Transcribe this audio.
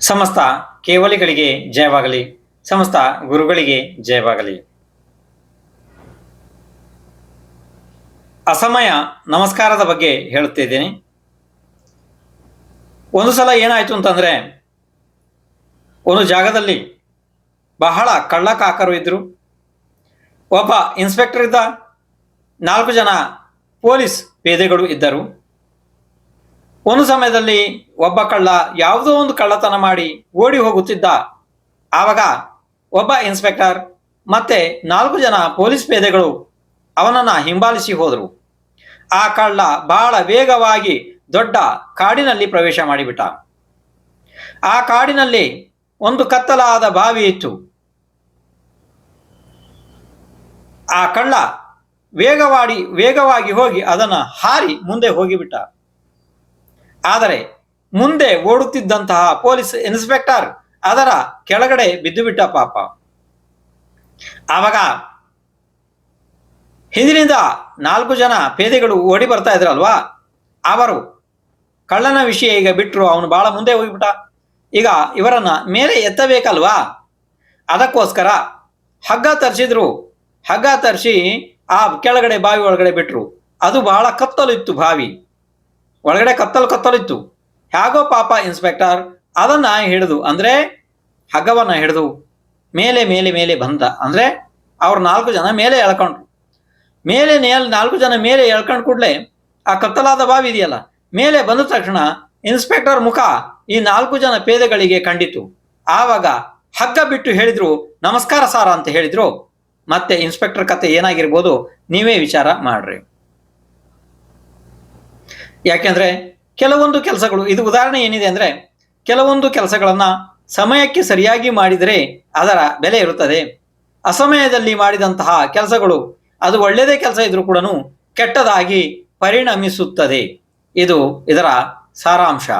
ಸಮಸ್ತ ಕೇವಲಿಗಳಿಗೆ ಜಯವಾಗಲಿ, ಸಮಸ್ತ ಗುರುಗಳಿಗೆ ಜಯವಾಗಲಿ. ಅಸಮಯ ನಮಸ್ಕಾರದ ಬಗ್ಗೆ ಹೇಳುತ್ತಿದ್ದೇನೆ. ಒಂದು ಸಲ ಏನಾಯಿತು ಅಂತಂದರೆ, ಒಂದು ಜಾಗದಲ್ಲಿ ಬಹಳ ಕಳ್ಳಕಾಕರು ಇದ್ದರು ಒಬ್ಬ ಇನ್ಸ್ಪೆಕ್ಟರ್ ಇದ್ದ, ನಾಲ್ಕು ಜನ ಪೊಲೀಸ್ ಪೇದೆಗಳು ಇದ್ದರು. ಒಂದು ಸಮಯದಲ್ಲಿ ಒಬ್ಬ ಕಳ್ಳ ಯಾವುದೋ ಒಂದು ಕಳ್ಳತನ ಮಾಡಿ ಓಡಿ ಹೋಗುತ್ತಿದ್ದ. ಆವಾಗ ಒಬ್ಬ ಇನ್ಸ್ಪೆಕ್ಟರ್ ಮತ್ತೆ ನಾಲ್ಕು ಜನ ಪೊಲೀಸ್ ಪೇದೆಗಳು ಅವನನ್ನು ಹಿಂಬಾಲಿಸಿ ಹೋದರು. ಆ ಕಳ್ಳ ಬಹಳ ವೇಗವಾಗಿ ದೊಡ್ಡ ಕಾಡಿನಲ್ಲಿ ಪ್ರವೇಶ ಮಾಡಿಬಿಟ್ಟ. ಆ ಕಾಡಿನಲ್ಲಿ ಒಂದು ಕತ್ತಲಾದ ಬಾವಿ ಇತ್ತು. ಆ ಕಳ್ಳ ವೇಗವಾಡಿ, ವೇಗವಾಗಿ ಹೋಗಿ ಅದನ್ನು ಹಾರಿ ಮುಂದೆ ಹೋಗಿಬಿಟ್ಟ. ಆದರೆ ಮುಂದೆ ಓಡುತ್ತಿದ್ದಂತಹ ಪೊಲೀಸ್ ಇನ್ಸ್ಪೆಕ್ಟರ್ ಅದರ ಕೆಳಗಡೆ ಬಿದ್ದು ಬಿಟ್ಟ ಪಾಪ. ಆವಾಗ ಹಿಂದಿನಿಂದ ನಾಲ್ಕು ಜನ ಪೇದೆಗಳು ಓಡಿ ಬರ್ತಾ ಇದ್ರಲ್ವಾ? ಅವರು ಕಳ್ಳನ ವಿಷಯ ಈಗ ಬಿಟ್ಟರು ಅವನು ಬಹಳ ಮುಂದೆ ಹೋಗಿಬಿಟ್ಟ. ಈಗ ಇವರನ್ನ ಮೇಲೆ ಎತ್ತಬೇಕಲ್ವಾ? ಅದಕ್ಕೋಸ್ಕರ ಹಗ್ಗ ತರಿಸಿದ್ರು. ಹಗ್ಗ ತರಿಸಿ ಆ ಕೆಳಗಡೆ ಬಾವಿ ಒಳಗಡೆ ಬಿಟ್ರು. ಅದು ಬಹಳ ಕತ್ತಲು ಇತ್ತು ಬಾವಿ. ಒಳಗಡೆ ಕತ್ತಲು ಕತ್ತಲಿತ್ತು ಹೇಗೋ ಪಾಪ ಇನ್ಸ್ಪೆಕ್ಟರ್ ಅದನ್ನ ಹಿಡಿದು, ಅಂದ್ರೆ ಹಗ್ಗವನ್ನ ಹಿಡಿದು ಮೇಲೆ ಮೇಲೆ ಮೇಲೆ ಬಂದ. ಅಂದ್ರೆ ಅವ್ರು ನಾಲ್ಕು ಜನ ಮೇಲೆ ಎಳ್ಕೊಂಡ್ರು. ಮೇಲೆ ನೇಲ್ ನಾಲ್ಕು ಜನ ಮೇಲೆ ಎಳ್ಕೊಂಡು ಕೂಡಲೇ ಆ ಕತ್ತಲಾದ ಬಾವಿ ಇದೆಯಲ್ಲ, ಮೇಲೆ ಬಂದ ತಕ್ಷಣ ಇನ್ಸ್ಪೆಕ್ಟರ್ ಮುಖ ಈ ನಾಲ್ಕು ಜನ ಪೇದೆಗಳಿಗೆ ಕಂಡಿತು. ಆವಾಗ ಹಗ್ಗ ಬಿಟ್ಟು ಹೇಳಿದ್ರು, ನಮಸ್ಕಾರ ಸಾರ ಅಂತ ಹೇಳಿದ್ರು. ಮತ್ತೆ ಇನ್ಸ್ಪೆಕ್ಟರ್ ಕತೆ ಏನಾಗಿರ್ಬೋದು, ನೀವೇ ವಿಚಾರ ಮಾಡ್ರಿ. ಯಾಕೆಂದ್ರೆ ಕೆಲವೊಂದು ಕೆಲಸಗಳು, ಇದು ಉದಾಹರಣೆ ಏನಿದೆ ಅಂದ್ರೆ ಕೆಲವೊಂದು ಕೆಲಸಗಳನ್ನು ಸಮಯಕ್ಕೆ ಸರಿಯಾಗಿ ಮಾಡಿದರೆ ಅದರ ಬೆಲೆ ಇರುತ್ತದೆ. ಅಸಮಯದಲ್ಲಿ ಮಾಡಿದಂತಹ ಕೆಲಸಗಳು, ಅದು ಒಳ್ಳೆಯದೇ ಕೆಲಸ ಇದ್ರೂ ಕೂಡ ಕೆಟ್ಟದಾಗಿ ಪರಿಣಮಿಸುತ್ತದೆ. ಇದು ಇದರ ಸಾರಾಂಶ.